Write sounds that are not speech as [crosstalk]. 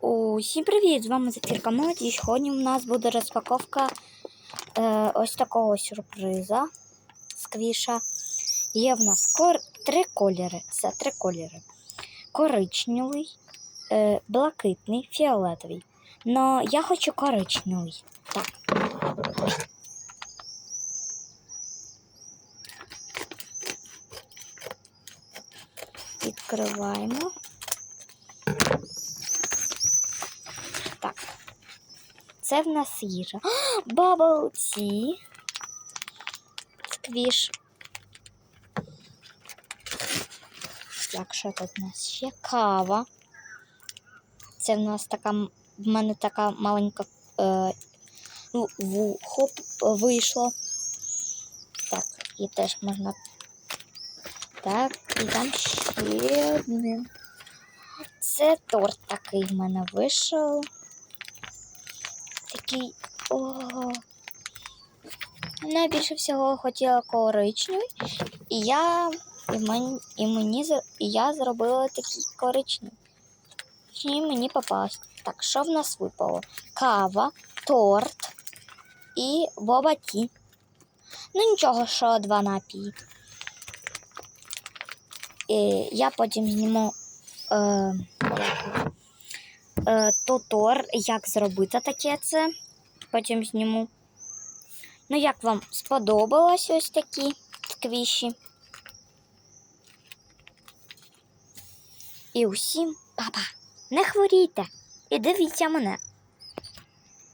Усім привіт! З вами Затірка Молоді. Сьогодні у нас буде розпаковка е, ось такого сюрприза сквіша. Є в нас кор... три кольори. Це три кольори: коричневий, е, блакитний, фіолетовий. Но я хочу коричневий. Так. Відкриваємо. Це в нас їжа. [gasps] Бабл Ті. Сквіш. Так, що тут у нас ще? Кава. Це в нас така, в мене така маленька е, ну, вухо вийшло. Так, і теж можна. Так, і там ще один. Це торт такий в мене вийшов. Такий. О. Найбільше всього хотіла коричневий. І я і мені, і мені і я зробила такий коричневий. І мені попалось. Так, що в нас випало? Кава, торт і боба ті. Ну нічого, що два напії. І я потім зніму е, тотор, як зробити таке це. Потім зніму. Ну, як вам сподобалось ось такі сквіші? І усім па-па! Не хворійте і дивіться мене.